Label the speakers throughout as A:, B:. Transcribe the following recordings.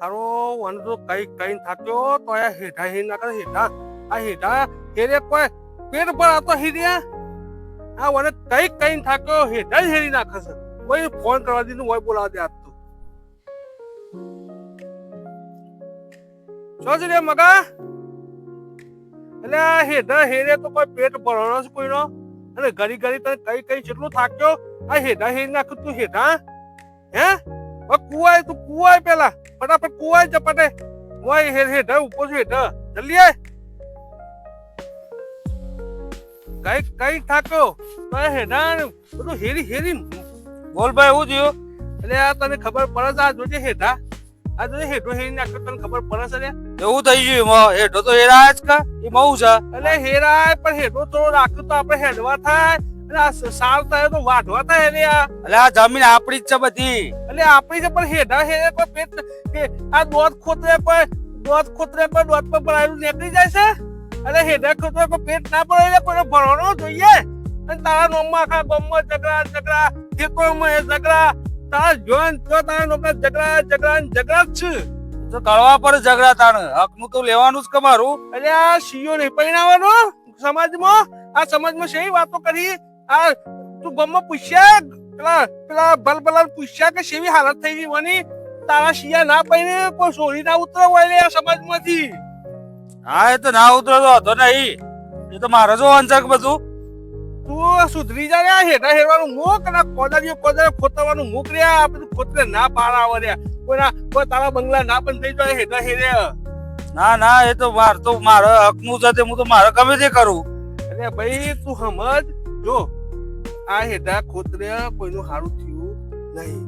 A: તો કઈ કઈ થાક્યો તો આ હેઠા હી નાખે હેઠા. આ હેઠા હેરે કોઈ પેટ પર આતો હીર્યા આ વને કઈ કઈ થાક્યો, હેઠા જ હેરી નાખે છે. કોઈ ફોન કરવા દીધું હોય બોલાવા દે આજ તો. શું છે રે મગા? એટલે આ હેઠા હેરે તો કોઈ પેટ ભરવાનો છે કોઈનો? અને ઘડી ઘડી તને કઈ કઈ કેટલું થાક્યો, આ હેઠા હેરી નાખ્યું તું હેઠા? હે? કુવાય તું કુવાય પેલા. ફટાફટ કુવાય ચપટે કુવાય હેઠ ઉપર છું હેઠા જલ્દી આય. કઈ થાક્યો? હેઠા બધું હેરી હેરી બોલભાઈ એવું થયું? એટલે આ તને ખબર પડે આ જોજે હેઠા આ જોજે હેઠો હેરી નાખ્યો તને ખબર પડે છે
B: એવું થઈ હેઠો તો હેરાય કા. એ બહુ છે.
A: એટલે હેરાય, પણ હેઠો થોડો રાખ્યું તો આપણે હેડવા થાય. અને આ તો વાઢવા થાય
B: એટલે આ જમીન આપણી જ છે બધી.
A: એટલે આપણી છે પણ હેઠા હેરે પણ પેટ કે આ દોધ ખોતરે પર દોધ ખોતરે પર દોધ પર ભરાયેલું નીકળી જાય છે. અને હેઠા ખોતરે પર પેટ ના ભરાય પણ ભરવાનો જોઈએ. અને તારા નોમમાં આખા ગામમાં ઝઘડા ઝઘડા ખેતરોમાં એ ઝઘડા. તારા જોન જો તારા નોમમાં ઝઘડા ઝઘડા ને ઝઘડા જ છે.
B: તો કરવા પર ઝઘડા તાણ. હકનું તો લેવાનું જ કમારું
A: એટલે આ સીઓ નહીં પરિણામવાનો સમાજમાં. આ સમાજમાં શેની વાતો કરી? આ તું ગામમાં પૂછ્યા? પેલા પેલા બલબલાને પૂછ્યા કે સેવી હાલત થઈ ગઈ? વની તારા શિયા ના પડીને કોઈ સોરી ના ઉતરે હોય લે આ સમાજમાંથી.
B: હા એ તો ના ઉતરો તો હતો નહીં. એ તો મારો જો અંજક બધું.
A: તું સુધરી જા રહ્યા હેઠા હેરવાનું મોક અને કોદારીઓ કોદારીઓ ખોતરવાનું મોક રહ્યા આ બધું ખોતરે ના પાડા આવે રે. કોઈના કોઈ તારા બંગલા ના બંધ થઈ જાય હેઠા હેરે.
B: ના ના એ તો માર તો મારો હકનું છે તે હું તો મારે ગમે તે કરું.
A: એટલે ભાઈ તું સમજ. જો આ હેઠા ખોતરે કોઈનું સારું થયું નહીં.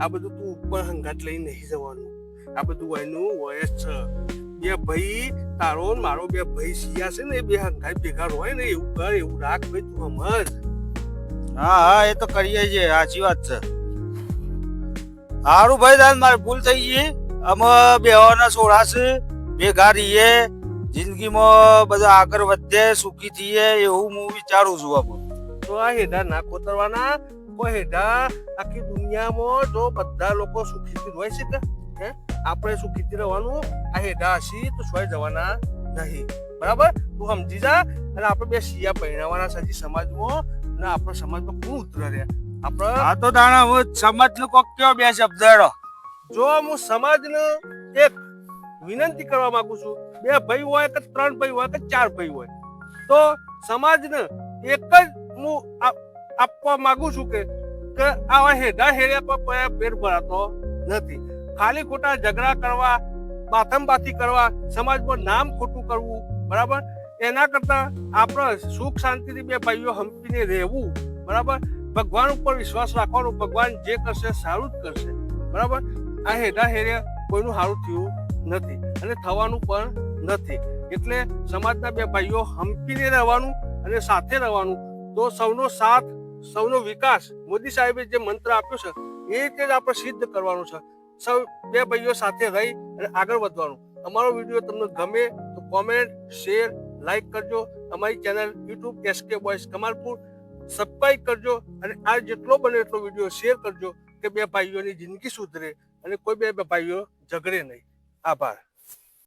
A: આ બધું તું ઉપર હંગાત લઈને નહીં જવાનું. આ બધું એનું વયસ છે. બે ભાઈ, તારો મારો બે ભાઈ સિયા છે ને બે હંગાત ભેગા હોય ને એવું કર, એવું રાખ ભાઈ, તું સમજ
B: હા હા, એ તો કરીએ છે સાચી વાત છે. સારું ભાઈ દાન મારે ભૂલ થઈ ગઈ. અમે બેવાના છોડાશે ભેગા રહીએ. જિંદગીમાં બધા આગળ વધે, સુખી થઈએ, એવું હું વિચારું છું આપણે
A: આ હેઠા ના કોતરવાના કોઈ હેડા આખી દુનિયામાં જો બધા લોકો સુખીથી હોય છે કે હે? આપણે સુખીથી રહેવાનું આ હેઠા હશી તો સોય જવાના નહીં. બરાબર? તું સમજી જા અને આપણે બે શિયા પહેરાવાના સાચી સમાજમાં અને આપણો સમાજમાં કોણ ઉતરે રે? આપણે
B: આ તો દાણા હું સમજનું કોક કયો બે શબ્દ
A: જો હું સમાજને એક વિનંતી કરવા માંગુ છું બે ભાઈ હોય કે ત્રણ ભાઈ હોય કે ચાર ભાઈ હોય તો સમાજને એક જ હું આપ- આપવા માંગુ છું કે કે આવા હેડા હેડ્યા પર પેટ ભરાતો નથી. ખાલી ખોટા ઝઘડા કરવા, બાથમબાથી કરવા, સમાજમાં નામ ખોટું કરવું, બરાબર? એના કરતા આપણે સુખ શાંતિથી બે ભાઈઓ હંપીને રહેવું, બરાબર? ભગવાન ઉપર વિશ્વાસ રાખવાનો, ભગવાન જે કરશે સારું જ કરશે, બરાબર? આ હેડા હેરે કોઈનું સારું થયું નથી અને થવાનું પણ નથી. એટલે સમાજના બે ભાઈઓ હંપીને રહેવાનું અને સાથે રહેવાનું તો સૌનો સાથ, સૌનો વિકાસ મોદી સાહેબે જે મંત્ર આપ્યો છે, એ રીતે જ આપણે સિદ્ધ કરવાનું છે. સૌ બે ભાઈઓ સાથે રહી અને આગળ વધવાનું. અમારો વીડિયો તમને ગમે તો કોમેન્ટ શેર લાઈક કરજો. અમારી channel YouTube SK boys Kamalpur. Subscribe કરજો અને આ જેટલો બને એટલો વીડિયો શેર કરજો કે બે ભાઈઓની જિંદગી સુધરે અને કોઈ બે ભાઈઓ ઝઘડે નહીં. આભાર.